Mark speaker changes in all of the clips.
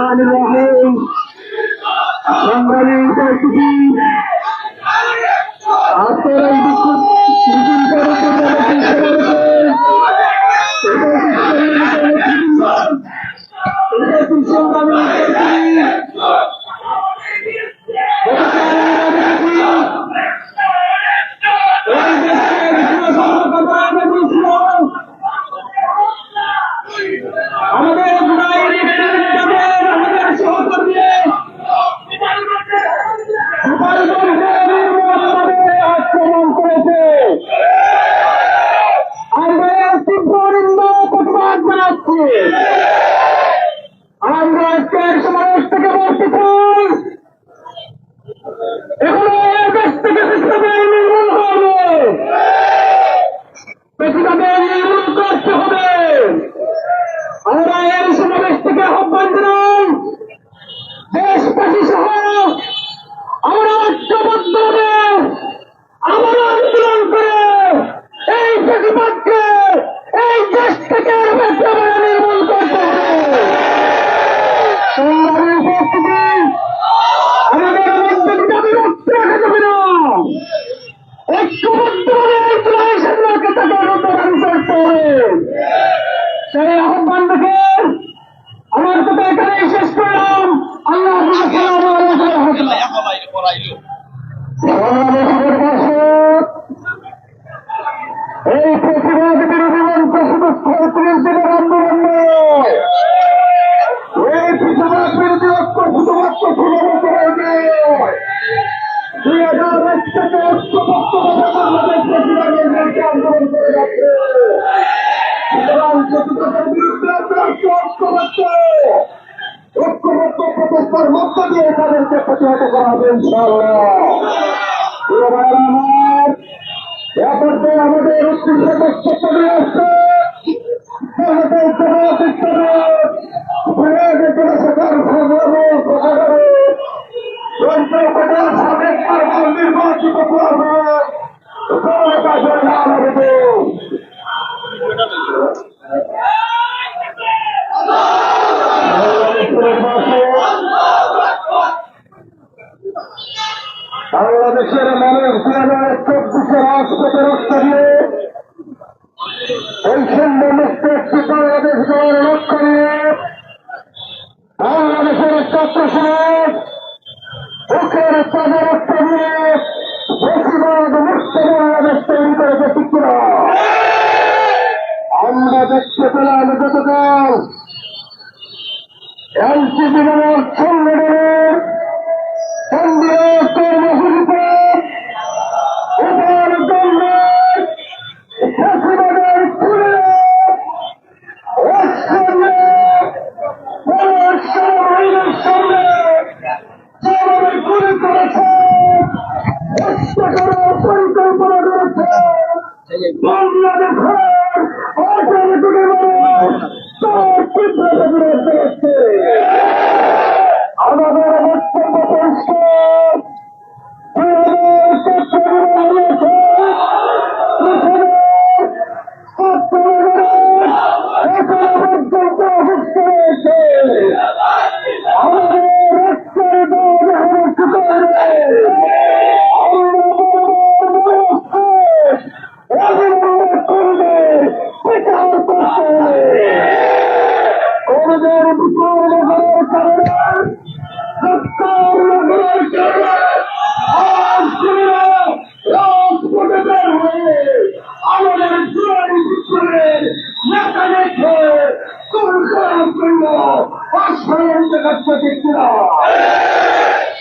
Speaker 1: الرحمن الرحيم ربنا انت পৃথিবীতে নির্মূল করতে আমরা এর থেকে আহ্বান জানাই সহ, আমরা ঐক্যবদ্ধ হবে আমরা আন্দোলন করে এই প্রতিবাদকে এই করতে হবে। ঐক্যবদ্ধ ঐক্যবদ্ধ প্রচেষ্টার মধ্য দিয়ে তাদেরকে প্রতিহত করা হবে আমার ব্যাপারটা আমাদের উৎকৃষ্ট প্রত্যক্ষ আসছে। আমাদের সাবেক নির্বাচিত করবে বৈষম্য মুক্ত একটি বাংলাদেশ গড়ার লক্ষ্য নিয়ে বাংলাদেশের ছাত্র সমাজ বুকের তাদের রক্ত দিয়ে বেশিরভাগ মুক্ত বাংলাদেশ তৈরি করে প্রতিক্রিয়া আমরা দেখতে পেলাম গতকাল এলসিপি দলের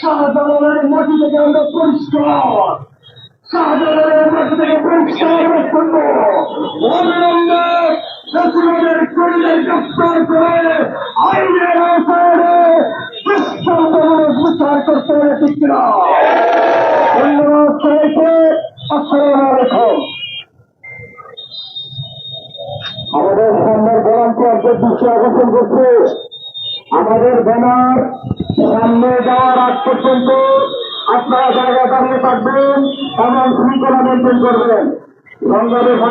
Speaker 1: শাহজালালের মাটি থেকে আমরা পরিষ্কার শাহজালালের মাটি থেকে পরিষ্কার করব গ্রেফতার করে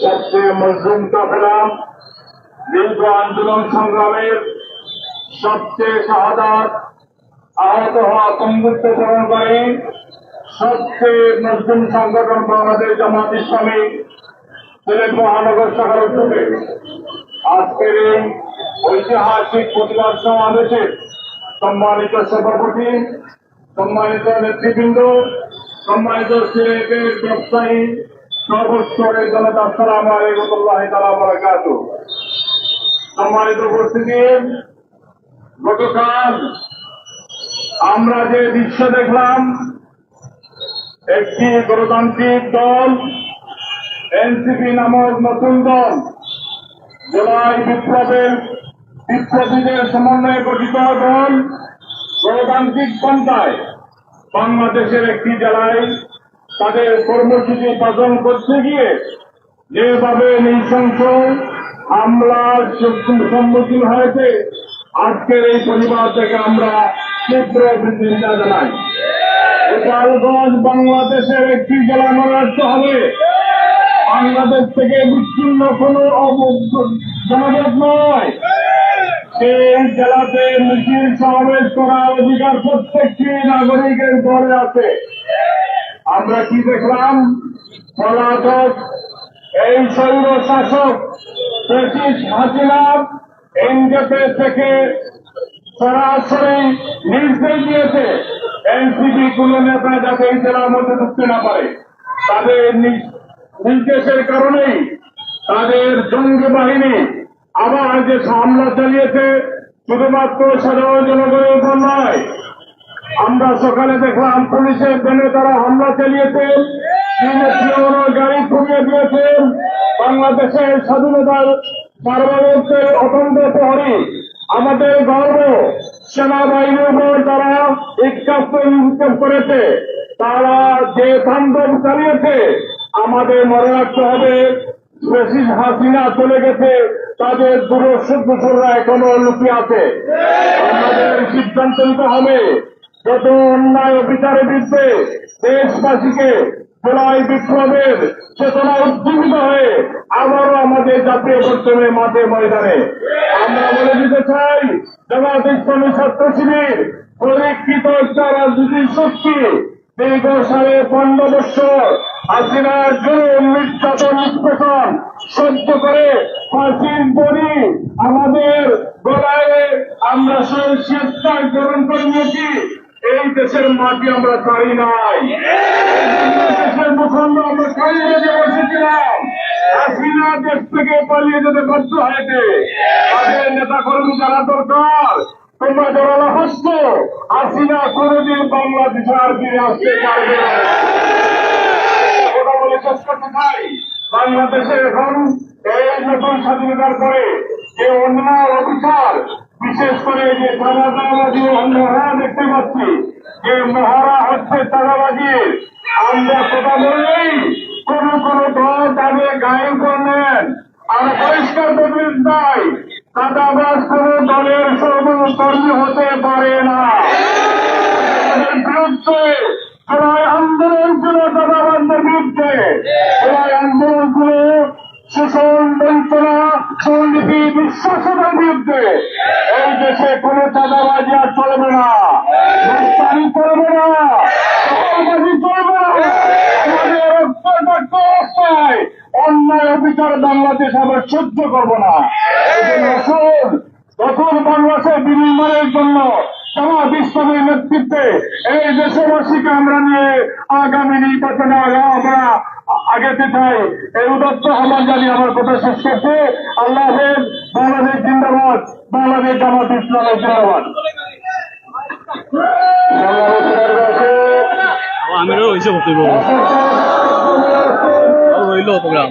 Speaker 1: সবচেয়ে মজলুম কাফেলা দীর্ঘ আন্দোলন সংগ্রামের সবচেয়ে শাহাদাত আহত হওয়া সংযুক্ত গ্রহণকারী সবচেয়ে মজলুম সংগঠন বাংলাদেশ জামাত ইসলামী সিলেট মহানগর শাখার উদ্যোগে। আজকের এই ঐতিহাসিক প্রতিবাদ সমাবেশে সম্মানিত সভাপতি, সম্মানিত নেতৃবৃন্দ, সম্মানিত সিলেটের ব্যবসায়ী গতকাল আমরা যে দৃশ্য দেখলাম, একটি গণতান্ত্রিক দল, এনসিপি নামক নতুন দল জেলায় বিপ্লবের বিপ্লবীদের সমন্বয়ে গঠিত দল, গণতান্ত্রিক পন্থায় বাংলাদেশের একটি জেলায় তাদের কর্মসূচি পালন করতে গিয়ে যেভাবে নৃশংস হামলার সম্মুখীন হয়েছে, আজকের এই পরিবার থেকে আমরা তীব্র নিন্দা জানাই। গোপালগঞ্জ বাংলাদেশের একটি জেলা মনে হবে। বাংলাদেশ থেকে বিচ্ছিন্ন কোন জনপদ নয়। সেই জেলাতে মিছিল সমাবেশ করার অধিকার প্রত্যেকটি নাগরিকের ঘরে আছে। আমরা কি দেখলাম? পলাতক, এই শৈব শাসক ব্রিটিশ হাসিনা এনজেপি থেকে সরাসরি নির্দেশ দিয়েছে এনসিপি কোন নেতা যাতে এই জেলার মধ্যে ঢুকতে না পারে। তাদের নির্দেশের কারণেই তাদের জঙ্গি বাহিনী আবার যে হামলা চালিয়েছে, শুধুমাত্র সাধারণ জনগণের উপর নয় আমরা সকালে দেখলাম পুলিশের জন্য তারা হামলা চালিয়েছেন গাড়ি কমিয়ে দিয়েছেন বাংলাদেশের স্বাধীনতার সার্বভৌমত্বের অতন্ত্র প্রহরী আমাদের গর্ব। সেনাবাহিনীর উপর তারা ইচ্ছাপ করেছে। তারা যে তাণ্ডব চালিয়েছে, আমাদের মনে রাখতে হবে বেশি হাসিনা চলে গেছে, তাদের দূরসূরা এখনও লুকিয়ে আছে। আমাদের সিদ্ধান্ত নিতে হবে যত অন্যায় ও বিচারের বিরুদ্ধে দেশবাসীকে জুলাই বিপ্লবের চেতনা উজ্জীবিত হয়ে আবারও আমাদের জাতীয় বর্তমানে মাঠে ময়দানে। আমরা বলে দিতে চাই, জামাত ইসলামী ছাত্র শিবির পরীক্ষিত একটা রাজনীতির শক্তি। দীর্ঘ সাড়ে পনেরো বছর হাসিনার জন্য নির্যাতন, নিষ্পেষণ সহ্য করে ফাঁসির বড়ি আমাদের গলায় আমরা স্বেচ্ছায় গ্রহণ করে নিয়েছি। দেশের মাটি আমরা ছাড়ি নাই। দেশের ভূখণ্ড আমরা ছাড়িয়ে যেতে বসেছিলাম দেশ থেকে পালিয়ে যেতে বাধ্য হয়েছে। তাদের নেতা কর্মী যারা দরকার, তোমরা যারা হস্ত হাসিনা কোনদিন বাংলাদেশে আর ফিরে আসতে পারবে কথা বলে শেষ করতে চাই। বাংলাদেশে এখন এই নতুন স্বাধীনতার পরে যে অন্যায় অবিচার বিশেষ করে যে চাঁদাবাজি আমরা দেখতে পাচ্ছি, যে মহারা হচ্ছে চাঁদাবাজির। আমরা কথা বললেই কোন কোন দল তাদের গায়ে করলেন আর পরিষ্কার চাই, চাঁদাবাজ কোন দলের কর্মী হতে পারে না তাদের বিরুদ্ধে জুলাই আন্দোলন ছিল দাদাবান্ধের বিরুদ্ধে জুলাই আন্দোলন ছিল শোষণ বঞ্চনা দুর্নীতি বিশ্বাসতার বিরুদ্ধে এই দেশে কোন চাঁদাবাজি আর চলবে না রাস্তানি চলবে না সকলবাজি চলবে না আমাদের রক্তাক্ত অবস্থায় অন্যায় বাংলাদেশ আবার সহ্য করব না। তখন বাংলাদেশের বিনিময়ের জন্য জামাত ইসলামের নেতৃত্বে এই দেশবাসীকে আমরা নিয়ে আগামী নির্বাচনে আমরা আগাতে চাই এই উদত্ত আহ্বান জানিয়ে আমার কথা শেষ করছে। আল্লাহ হাফেজ বাংলাদেশ জিন্দাবাদ বাংলাদেশ জামাত ইসলামের জিন্দাবাদ।
Speaker 2: আমিরও হয়েছে বক্তব্য। রইল প্রোগ্রাম।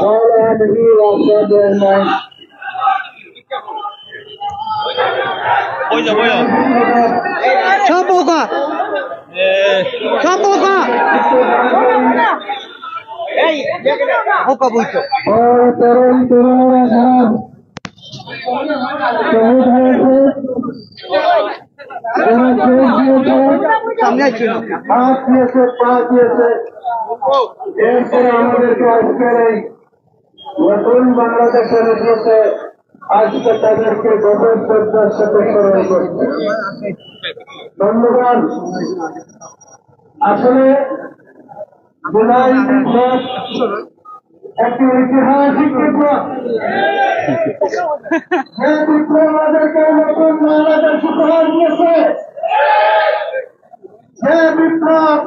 Speaker 2: قال أبي وقد
Speaker 3: 三本か三
Speaker 4: 本か岡部長。ترون ترون يا شباب.
Speaker 3: شهود هيك.
Speaker 4: হাত দিয়েছে পা দিয়েছে এরপরে আমাদেরকে আজকের এই নতুন বাংলাদেশের এসেছে আজকে তাদেরকে গভীর শ্রদ্ধার সাথে স্মরণ করছে ধন্যবাদ। আসলে জুলাই একটি ঐতিহাসিক বিপ্লব যে বিপ্লব আমাদেরকে নতুন বাংলাদেশ উপহার দিয়েছে যে বিপ্লব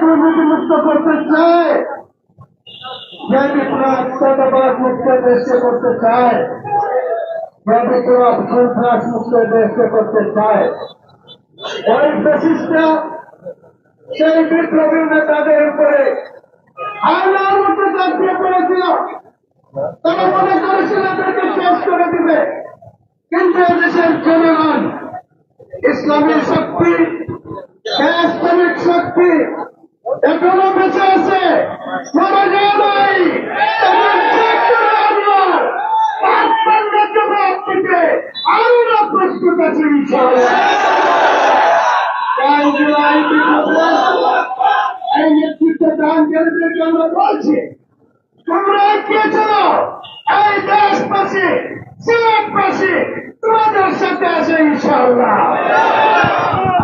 Speaker 4: দুর্নীতিমুক্ত করতে চায় যে বিপ্লব সতবাদ মুক্ত দেশকে করতে চায় যে বিপ্লব মুক্ত দেশকে করতে চায় ওই ফেসিস্টরা সেই বিপ্লবী নেতাদের উপরে হামলার মতো চাপিয়ে পড়েছিল। তারা মনে করেছিল তাদেরকে শেষ করে দিবে। কিন্তু এদেশের জনগণ, ইসলামী শক্তি দেশপ্রেমিক শক্তি, এখনও বেঁচে আছে। মারা যায় নাই আমার প্রস্তুত এই নেতৃত্ব দানকারীদেরকে বলছি, তোমরা এগিয়ে চলো। এই দেশবাসী, সিলেটবাসী, তোমাদের সাথে আছে ইনশাআল্লাহ।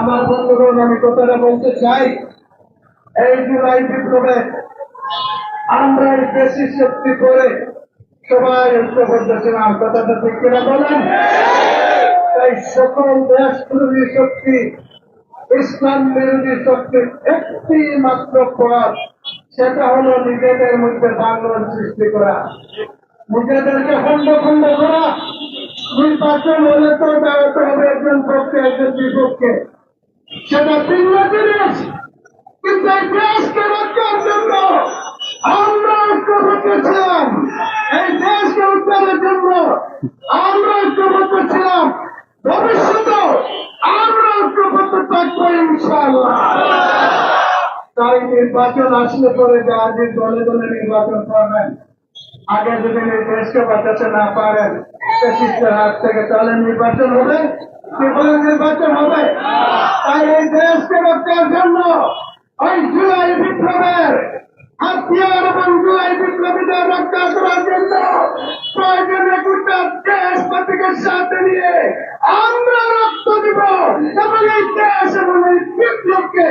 Speaker 4: আমার বন্ধুগণ, আমি কথাটা বলতে চাই। এই জুলাই বিপ্লবে আমরা বেশি শক্তি করে সবাই ঐক্যবদ্ধ ছিলাম কথাটা ঠিক কিনা বলেন? তাই সকল দেশ শক্তি ইসলাম বিরোধী শক্তির একটি মাত্র পথ সেটা হলো নিজেদের মধ্যে বাংলার সৃষ্টি করা। নিজেদেরকে খন্ড খন্ড করা। নির্বাচন হলে তো দাঁড়াতে হবে একজন পক্ষে একজন বিপক্ষে। সেটা ভিন্ন জিনিস, কিন্তু এই দেশকে রক্ষার জন্য আমরা ঐক্যবদ্ধ ছিলাম। এই দেশকে উদ্ধারের জন্য আমরা ঐক্যবদ্ধ ছিলাম। ভবিষ্যতে আমরা ঐক্যবদ্ধ তাই নির্বাচন আসলে পরে যার যে দলে দলে নির্বাচন করবেন। আগে যদি দেশকে বাঁচাতে না পারেন হাত থেকে তাহলে নির্বাচন হবে? নির্বাচন হবে? তাই এই দেশকে রক্ষার জন্য ওই জুলাই বিপ্লবের হাতিয়ার এবং জুলাই বিপ্লবীদের রক্ষা করার জন্য প্রয়োজনে গোটা দেশপতিকে সাথে নিয়ে আমরা বিপ্লবকে